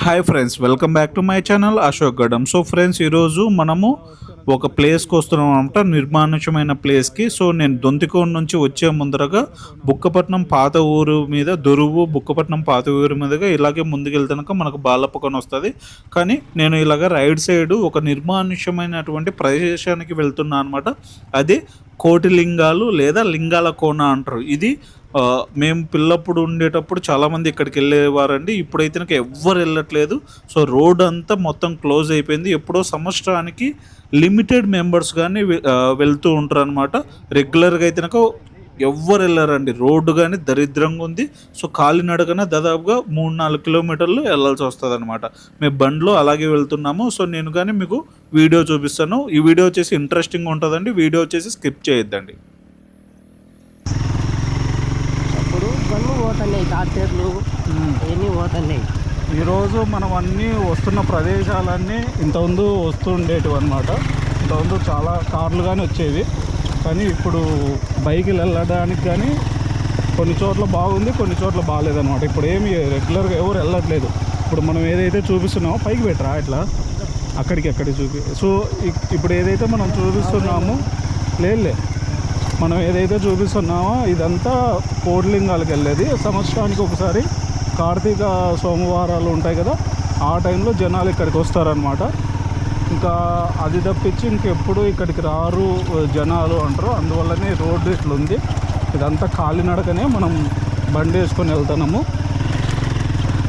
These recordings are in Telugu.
Hi friends welcome back to my channel Ashok Gadam so friends ఈరోజు మనము ఒక ప్లేస్కి వస్తున్నాం అనమాట నిర్మానుష్యమైన ప్లేస్కి సో నేను దొంతికోన నుంచి వచ్చే ముందరగా బుక్కపట్నం పాత ఊరు మీద దొరువు బుక్కపట్నం పాత ఊరు మీదగా ఇలాగే ముందుకెళ్తాక మనకు బాలప్పకొని వస్తుంది. కానీ నేను ఇలాగ రైట్ సైడ్ ఒక నిర్మానుష్యమైనటువంటి ప్రదేశానికి వెళ్తున్నా అనమాట అది కోటిలింగాలు లేదా లింగాల కోన అంటారు. ఇది మేము పిల్లప్పుడు ఉండేటప్పుడు చాలామంది ఇక్కడికి వెళ్ళేవారండి ఇప్పుడైతే నాకు ఎవ్వరు వెళ్ళట్లేదు. సో రోడ్ అంతా మొత్తం క్లోజ్ అయిపోయింది. ఎప్పుడో సంవత్సరానికి లిమిటెడ్ మెంబర్స్ కానీ వెళ్తూ ఉంటారు అనమాట రెగ్యులర్గా అయితే నాకు ఎవ్వరు వెళ్ళారండి. రోడ్డు కానీ దరిద్రంగా ఉంది. సో కాలినడకన దాదాపుగా మూడు నాలుగు కిలోమీటర్లు వెళ్ళాల్సి వస్తుంది అనమాట మేము బండ్లో అలాగే వెళ్తున్నాము. సో నేను కానీ మీకు వీడియో చూపిస్తాను. ఈ వీడియో వచ్చేసి ఇంట్రెస్టింగ్ ఉంటుందండి. వీడియో వచ్చేసి స్కిప్ చేయొద్దండి అప్పుడు బండ్లు పోతున్నాయి టార్చర్లు ఇవన్నీ పోతున్నాయి. ఈరోజు మనం అన్నీ వస్తున్న ప్రదేశాలన్నీ ఇంతకుముందు వస్తుండేటివి అనమాట ఇంతకుముందు చాలా కార్లు కానీ వచ్చేవి. కానీ ఇప్పుడు బైకులు వెళ్ళడానికి కానీ కొన్ని చోట్ల బాగుంది కొన్ని చోట్ల బాగాలేదన్నమాట. ఇప్పుడు ఏమి రెగ్యులర్గా ఎవరు వెళ్ళట్లేదు. ఇప్పుడు మనం ఏదైతే చూపిస్తున్నామో పైకి పెట్టరా ఇట్లా? అక్కడికి అక్కడికి చూపి సో ఇప్పుడు ఏదైతే మనం చూపిస్తున్నామో లేదులే మనం ఏదైతే చూపిస్తున్నామో ఇదంతా కోడ్లింగాలకు వెళ్ళేది. సంవత్సరానికి ఒకసారి కార్తీక సోమవారాలు ఉంటాయి కదా ఆ టైంలో జనాలు ఇక్కడికి వస్తారనమాట ఇంకా అది తప్పించి ఇంకెప్పుడు ఇక్కడికి రారు జనాలు అంటారు. అందువల్లనే రోడ్డు ఇట్లుంది. ఇదంతా కాలినడకనే మనం బండి వేసుకొని వెళ్తున్నాము.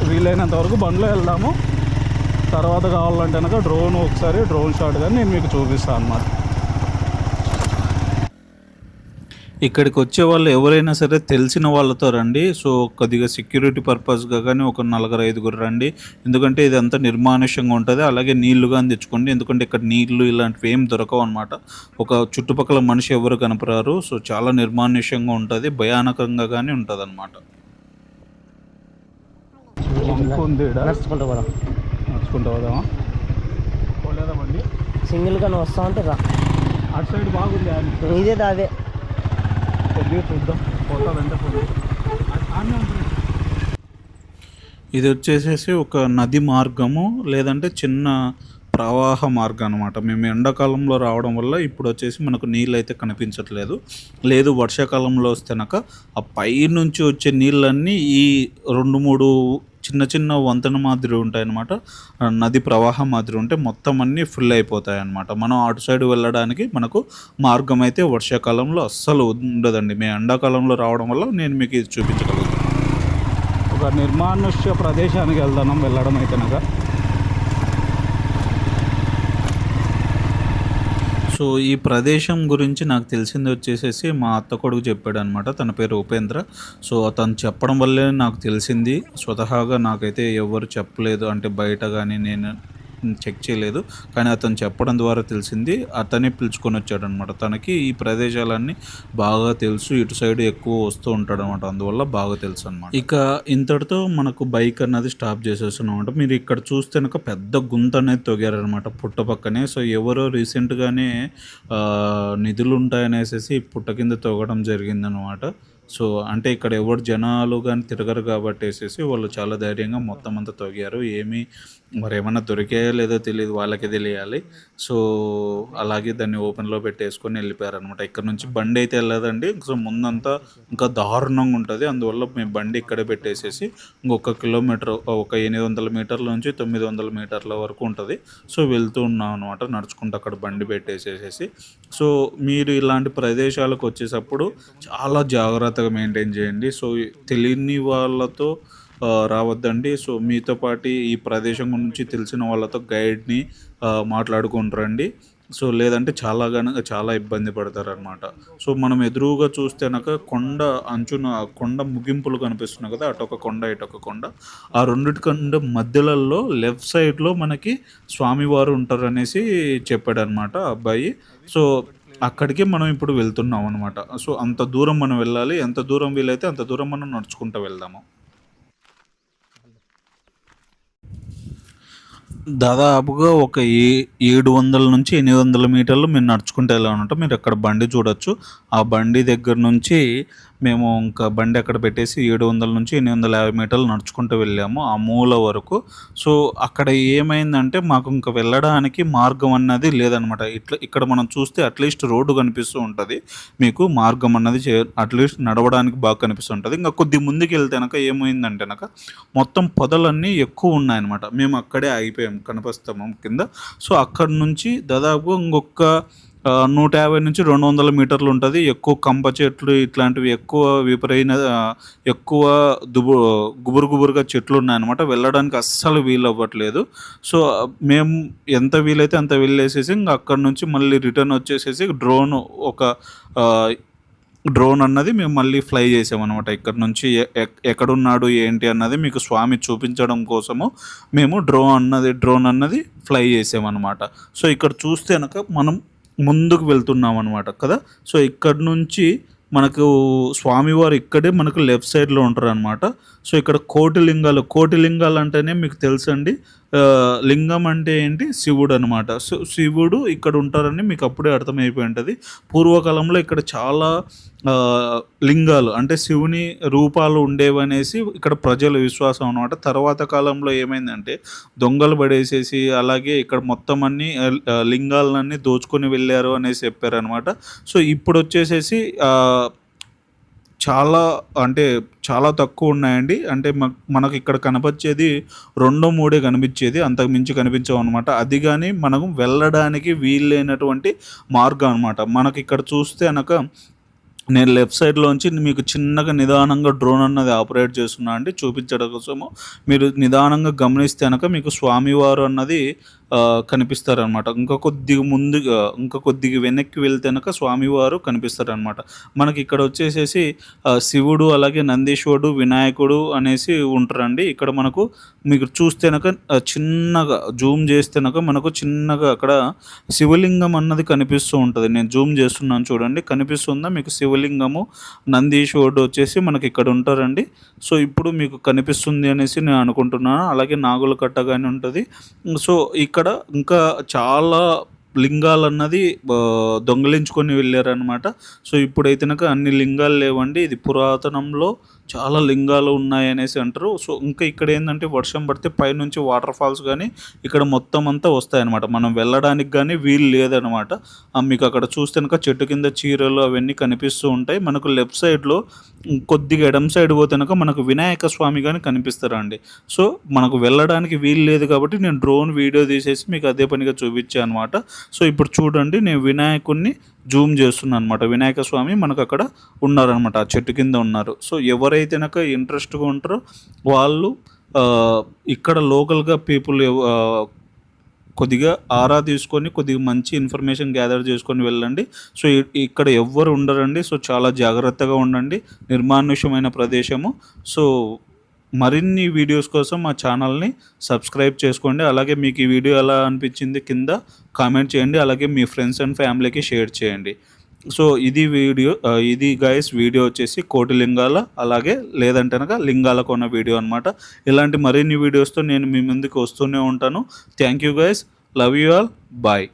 వీలైనంత వరకు బండిలో వెళ్దాము. తర్వాత కావాలంటే కనుక డ్రోన్ ఒకసారి డ్రోన్ షాట్ కానీ నేను మీకు చూపిస్తాను అన్నమాట. ఇక్కడికి వచ్చే వాళ్ళు ఎవరైనా సరే తెలిసిన వాళ్ళతో రండి. సో కొద్దిగా సెక్యూరిటీ పర్పస్గా కానీ ఒక నలుగురు ఐదుగురు రండి. ఎందుకంటే ఇదంతా నిర్మానుష్యంగా ఉంటుంది. అలాగే నీళ్ళు కానీ తెచ్చుకోండి. ఎందుకంటే ఇక్కడ నీళ్ళు ఇలాంటివి ఏం దొరకవు అనమాట ఒక చుట్టుపక్కల మనిషి ఎవరు కనపరారు. సో చాలా నిర్మానుష్యంగా ఉంటుంది. భయానకంగా కానీ ఉంటుంది అనమాట నడుచుకుంటూ పోదామా? సింగిల్గా వస్తా ఉంటే రా. అటు సైడ్ బాగుంది. ఇదే దాదే కొద్దిగా చూద్దాం ఇది వచ్చేసేసి ఒక నది మార్గము లేదంటే చిన్న ప్రవాహ మార్గం అనమాట మేము ఎండాకాలంలో రావడం వల్ల ఇప్పుడు వచ్చేసి మనకు నీళ్ళు అయితే కనిపించట్లేదు. లేదు వర్షాకాలంలో వస్తేనక ఆ పై నుంచి వచ్చే నీళ్ళన్నీ ఈ రెండు మూడు చిన్న చిన్న వంతెన మాదిరి ఉంటాయన్నమాట. నది ప్రవాహం మాదిరి ఉంటే మొత్తం అన్నీ ఫుల్ అయిపోతాయి అన్నమాట మనం అటు సైడ్ వెళ్ళడానికి మనకు మార్గం అయితే వర్షాకాలంలో అస్సలు ఉండదండి. మేము ఎండాకాలంలో రావడం వల్ల నేను మీకు ఇది చూపించగలుగుతాను ఒక నిర్మానుష్య ప్రదేశానికి వెళ్దాం వెళ్ళడం అయితే సో ఈ ప్రదేశం గురించి నాకు తెలిసింది వచ్చేసేసి మా అత్త కొడుకు చెప్పాడు అనమాట తన పేరు ఉపేంద్ర. సో తను చెప్పడం వల్లే నాకు తెలిసింది. స్వతహాగా నాకైతే ఎవరు చెప్పలేదు. అంటే బయట కానీ నేను చెక్ చేయలేదు. కానీ అతను చెప్పడం ద్వారా తెలిసింది అతనే పిలుచుకొని వచ్చాడు అనమాట తనకి ఈ ప్రదేశాలన్నీ బాగా తెలుసు ఇటు సైడ్ ఎక్కువ వస్తూ ఉంటాడు అనమాట అందువల్ల బాగా తెలుసు అనమాట ఇక ఇంతటితో మనకు బైక్ అన్నది స్టాప్ చేసేస్తున్నాం అనమాట మీరు ఇక్కడ చూస్తే కనుక పెద్ద గుంత అనేది తొగారనమాట పుట్టపక్కనే. సో ఎవరో రీసెంట్గానే నిధులు ఉంటాయనేసి పుట్ట కింద తొగడం జరిగిందనమాట. సో అంటే ఇక్కడ ఎవరు జనాలు కానీ తిరగరు కాబట్టి వేసేసి వాళ్ళు చాలా ధైర్యంగా మొత్తం అంతా తొగారు. ఏమీ మరి ఏమన్నా దొరికాయో లేదో తెలియదు వాళ్ళకే తెలియాలి. సో అలాగే దాన్ని ఓపెన్లో పెట్టేసుకొని వెళ్ళిపోయారనమాట ఇక్కడ నుంచి బండి అయితే వెళ్ళదండి. సో ముందంతా ఇంకా దారుణంగా ఉంటుంది. అందువల్ల మేము బండి ఇక్కడే పెట్టేసేసి ఇంకొక కిలోమీటర్ ఒక ఎనిమిది వందల మీటర్ల నుంచి తొమ్మిది వందల మీటర్ల వరకు ఉంటుంది. సో వెళ్తూ ఉన్నాం అనమాట నడుచుకుంటూ అక్కడ బండి పెట్టేసేసేసి. సో మీరు ఇలాంటి ప్రదేశాలకు వచ్చేటప్పుడు చాలా జాగ్రత్తగా మెయింటైన్ చేయండి. సో తెలియని వాళ్ళతో రావద్దండి. సో మీతో పాటు ఈ ప్రదేశం గురించి తెలిసిన వాళ్ళతో గైడ్ని మాట్లాడుకుని రండి. సో లేదంటే చాలా గనక చాలా ఇబ్బంది పడతారనమాట సో మనం ఎదురుగా చూస్తేనక కొండ అంచున కొండ ముగింపులు కనిపిస్తున్నాయి కదా అటొక కొండ ఇటొక కొండ. ఆ రెండిటి కొండ మధ్యలలో లెఫ్ట్ సైడ్లో మనకి స్వామివారు ఉంటారనేసి చెప్పాడు అనమాట అబ్బాయి. సో అక్కడికి మనం ఇప్పుడు వెళ్తున్నాం అనమాట సో అంత దూరం మనం వెళ్ళాలి. ఎంత దూరం వీలైతే అంత దూరం మనం నడుచుకుంటూ వెళ్దాము. దాదాపుగా ఒక ఏ ఏడు వందల నుంచి ఎనిమిది వందల మీటర్లు మీరు నడుచుకుంటూ వెళ్ళాలంటే మీరు అక్కడ బండి చూడొచ్చు. ఆ బండి దగ్గర నుంచి మేము ఇంకా బండి అక్కడ పెట్టేసి ఏడు వందల నుంచి ఎనిమిది వందల యాభై మీటర్లు నడుచుకుంటూ వెళ్ళాము ఆ మూల వరకు. సో అక్కడ ఏమైందంటే మాకు ఇంకా వెళ్ళడానికి మార్గం అన్నది లేదనమాట ఇట్లా ఇక్కడ మనం చూస్తే అట్లీస్ట్ రోడ్డు కనిపిస్తూ ఉంటుంది. మీకు మార్గం అన్నది చే అట్లీస్ట్ నడవడానికి బాగా కనిపిస్తుంటుంది ఇంకా కొద్ది ముందుకు వెళ్తే కనుక ఏమైందంటే కనుక మొత్తం పొదలన్నీ ఎక్కువ ఉన్నాయన్నమాట. మేము అక్కడే ఆగిపోయాం కనపస్తాము కింద. సో అక్కడ నుంచి దాదాపు ఇంకొక నూట యాభై నుంచి రెండు వందల మీటర్లు ఉంటుంది. ఎక్కువ కంప చెట్లు ఇట్లాంటివి ఎక్కువ విపరీన ఎక్కువ దుబు గుబురు గుబురుగా చెట్లు ఉన్నాయన్నమాట. వెళ్ళడానికి అస్సలు వీలు అవ్వట్లేదు. సో మేము ఎంత వీలైతే అంత వెళ్ళేసేసి ఇంకా అక్కడ నుంచి మళ్ళీ రిటర్న్ వచ్చేసేసి డ్రోన్ ఒక డ్రోన్ అన్నది మేము మళ్ళీ ఫ్లై చేసామన్నమాట. ఇక్కడ నుంచి ఎక్- ఎక్కడున్నాడు ఏంటి అన్నది మీకు స్వామి చూపించడం కోసము మేము డ్రోన్ అన్నది డ్రోన్ అన్నది ఫ్లై చేసామన్నమాట. సో ఇక్కడ చూస్తే కనుక మనం ముందుకు వెళ్తున్నాం అనమాట కదా. సో ఇక్కడ నుంచి మనకు స్వామివారు ఇక్కడే మనకు లెఫ్ట్ సైడ్లో ఉంటారు అనమాట సో ఇక్కడ కోటిలింగాలు కోటిలింగాలు అంటేనే మీకు తెలుసండి. లింగం అంటే ఏంటి? శివుడు అనమాట సో శివుడు ఇక్కడ ఉంటారని మీకు అప్పుడే అర్థమైపోయి ఉంటుంది. పూర్వకాలంలో ఇక్కడ చాలా లింగాలు అంటే శివుని రూపాలు ఉండేవనేసి ఇక్కడ ప్రజల విశ్వాసం అనమాట తర్వాత కాలంలో ఏమైందంటే దొంగలు పడేసేసి అలాగే ఇక్కడ మొత్తం అన్ని లింగాలన్నీ దోచుకొని వెళ్ళారు అనేసి చెప్పారనమాట సో ఇప్పుడు వచ్చేసేసి చాలా అంటే చాలా తక్కువ ఉన్నాయండి. అంటే మ- మనకు ఇక్కడ కనిపించేది రెండో మూడే కనిపించేది అంతకు మించి కనిపించవు అనమాట అది కానీ మనం వెళ్ళడానికి వీలైనటువంటి మార్గం అనమాట మనకి ఇక్కడ చూస్తే అనక నేను లెఫ్ట్ సైడ్లోంచి మీకు చిన్నగా నిదానంగా డ్రోన్ అన్నది ఆపరేట్ చేస్తున్నా అండి. చూపించడం కోసము మీరు నిదానంగా గమనిస్తే కనుక మీకు స్వామివారు అన్నది కనిపిస్తారనమాట ఇంకా కొద్దిగా ముందుగా ఇంకా కొద్దిగా వెనక్కి వెళ్తే స్వామివారు కనిపిస్తారనమాట మనకి ఇక్కడ వచ్చేసేసి శివుడు అలాగే నందీశ్వరుడు వినాయకుడు అనేసి ఉంటారండి. ఇక్కడ మనకు మీకు చూస్తే చిన్నగా జూమ్ చేస్తే మనకు చిన్నగా అక్కడ శివలింగం అన్నది కనిపిస్తూ ఉంటుంది. నేను జూమ్ చేస్తున్నాను చూడండి. కనిపిస్తుందా? మీకు శివలింగము నందీశ్వరుడు వచ్చేసి మనకి ఇక్కడ ఉంటారండి. సో ఇప్పుడు మీకు కనిపిస్తుంది అనేసి నేను అనుకుంటున్నాను. అలాగే నాగుల కట్ట కానీ ఉంటుంది. సో ఇక్కడ అక్కడ ఇంకా చాలా లింగాలు అన్నది దొంగిలించుకొని వెళ్ళారనమాట సో ఇప్పుడైతే కనుక అన్ని లింగాలు లేవండి. ఇది పురాతనంలో చాలా లింగాలు ఉన్నాయనేసి అంటారు. సో ఇంకా ఇక్కడ ఏంటంటే వర్షం పడితే పైనుంచి వాటర్ ఫాల్స్ కానీ ఇక్కడ మొత్తం అంతా వస్తాయన్నమాట. మనం వెళ్ళడానికి కానీ వీలు లేదనమాట మీకు అక్కడ చూస్తే కనుక చెట్టు కింద చీరలు అవన్నీ కనిపిస్తూ ఉంటాయి. మనకు లెఫ్ట్ సైడ్లో కొద్దిగా ఎడం సైడ్ పోతే కనుక మనకు వినాయక స్వామి కానీ కనిపిస్తారండి. సో మనకు వెళ్ళడానికి వీలు లేదు కాబట్టి నేను డ్రోన్ వీడియో తీసేసి మీకు అదే పనిగా చూపించాను అనమాట సో ఇప్పుడు చూడండి నేను వినాయకుడిని జూమ్ చేస్తున్నాను అనమాట వినాయక స్వామి మనకు అక్కడ ఉన్నారనమాట ఆ చెట్టు కింద ఉన్నారు. సో ఎవరైతే నాకు ఇంట్రెస్ట్గా ఉంటారో వాళ్ళు ఇక్కడ లోకల్గా పీపుల్ కొద్దిగా ఆరా తీసుకొని కొద్దిగా మంచి ఇన్ఫర్మేషన్ గ్యాదర్ చేసుకొని వెళ్ళండి. సో ఇక్కడ ఎవ్వరు ఉండరండి. సో చాలా జాగ్రత్తగా ఉండండి. నిర్మానుష్యమైన ప్రదేశము. సో మరిన్ని వీడియోస్ కోసం మా ఛానల్ని సబ్స్క్రైబ్ చేసుకోండి. అలాగే మీకు ఈ వీడియో ఎలా అనిపించింది కింద కామెంట్ చేయండి. అలాగే మీ ఫ్రెండ్స్ అండ్ ఫ్యామిలీకి షేర్ చేయండి. సో ఇది వీడియో ఇది గైస్ వీడియో వచ్చేసి కోటి లింగాల అలాగే లేదంటే కనుక లింగాలకు ఉన్న వీడియో అనమాట ఇలాంటి మరిన్ని వీడియోస్తో నేను మీ ముందుకు వస్తూనే ఉంటాను. Thank you guys love you all bye